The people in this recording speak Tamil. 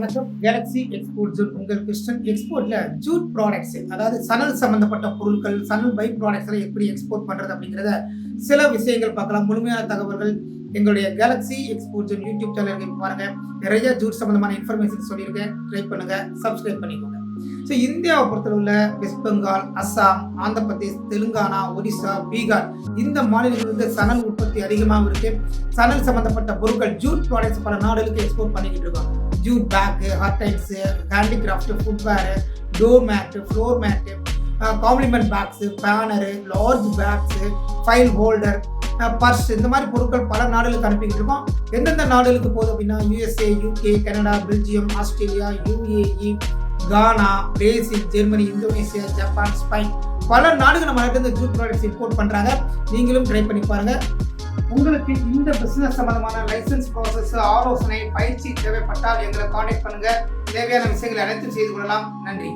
மற்றும் கேலக்ஸி எக்ஸ்போர்ட் ஜூட் உங்கள் கிறிஸ்டன் எக்ஸ்போர்ட்ல ஜூட் ப்ராடக்ட்ஸ் அதாவது சணல் சம்பந்தப்பட்ட பொருட்கள் சணல் பை ப்ராடக்ட்ஸ்ல எப்படி எக்ஸ்போர்ட் பண்றது அப்படிங்கிறத சில விஷயங்கள் பார்க்கலாம். முழுமையான தகவல்கள் எங்களுடைய கேலக்ஸி எக்ஸ்போர்ட் ஜூன் யூடியூப் சேனலுக்கு பாருங்க. நிறைய ஜூட் சம்பந்தமான இன்ஃபர்மேஷன் சொல்லியிருக்கேன். ட்ரை பண்ணுங்க. சப்ஸ்கிரைப் பண்ணிக்கோங்க. ஸோ இந்தியாவை பொறுத்தளவில் வெஸ்ட் பெங்கால் அஸ்ஸாம் ஆந்திர பிரதேஷ் தெலுங்கானா ஒடிசா பீகார் இந்த மாநிலங்களுக்கு சணல் உற்பத்தி அதிகமாக இருக்கு. சணல் சம்பந்தப்பட்ட பொருட்கள் ஜூட் ப்ராடக்ட்ஸ் பல நாடுகளுக்கு எக்ஸ்போர்ட் பண்ணிக்கிட்டு இருக்காங்க. Jute bag ஹர்டைட்ஸு handicraft footwear door mat floor mat compliment bags banner large bags file holder purse இந்த மாதிரி பொருட்கள் பல நாடுகளுக்கு அனுப்பிக்கிட்டு இருக்கோம். எந்தெந்த நாடுகளுக்கு போதும் அப்படின்னா USA UK Canada Belgium Australia UAE Ghana Brazil Germany Indonesia Japan Spain பல நாடுகள் நம்ம நாட்டு இந்த ஜூட் ப்ராடக்ட்ஸ் இம்போர்ட் பண்ணுறாங்க நீங்களும் ட்ரை பண்ணி பாருங்க. உங்களுக்கு இந்த பிஸ்னஸ் சம்பந்தமான லைசன்ஸ் ப்ராசஸ் ஆலோசனை பயிற்சி தேவைப்பட்டால் எங்களை காண்டாக்ட் பண்ணுங்க. தேவையான விஷயங்களை அனைத்தும் செய்து கொள்ளலாம். நன்றி.